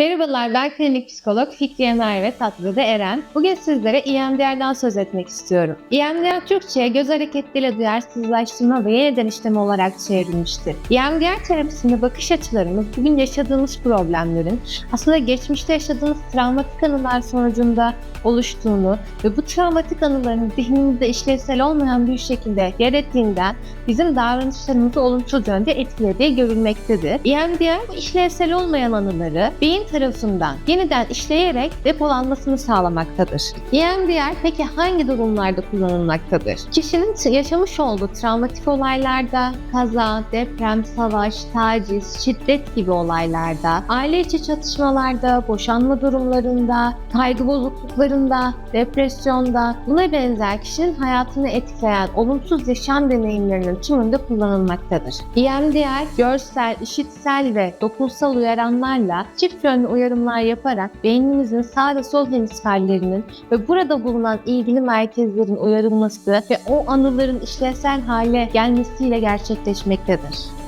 Merhabalar, ben klinik psikolog Fikriye Merve Tatlıda Eren. Bugün sizlere EMDR'dan söz etmek istiyorum. EMDR Türkçe'ye göz hareketleriyle duyarsızlaştırma ve yeniden işleme olarak çevrilmiştir. EMDR terapisinde bakış açılarımız bugün yaşadığımız problemlerin aslında geçmişte yaşadığımız travmatik anılar sonucunda oluştuğunu ve bu travmatik anıların zihnimizde işlevsel olmayan bir şekilde yer ettiğinden bizim davranışlarımızı olumsuz yönde etkilediği görülmektedir. EMDR işlevsel olmayan anıları beyin tarafından yeniden işleyerek depolanmasını sağlamaktadır. EMDR peki hangi durumlarda kullanılmaktadır? Kişinin yaşamış olduğu travmatik olaylarda, kaza, deprem, savaş, taciz, şiddet gibi olaylarda, aile içi çatışmalarda, boşanma durumlarında, kaygı bozukluklarında, depresyonda, buna benzer kişinin hayatını etkileyen olumsuz yaşam deneyimlerinin tümünde kullanılmaktadır. EMDR, görsel, işitsel ve dokunsal uyaranlarla çift yönlü uyarımlar yaparak beynimizin sağ ve sol hemisferlerinin ve burada bulunan ilgili merkezlerin uyarılması ve o anıların işlevsel hale gelmesiyle gerçekleşmektedir.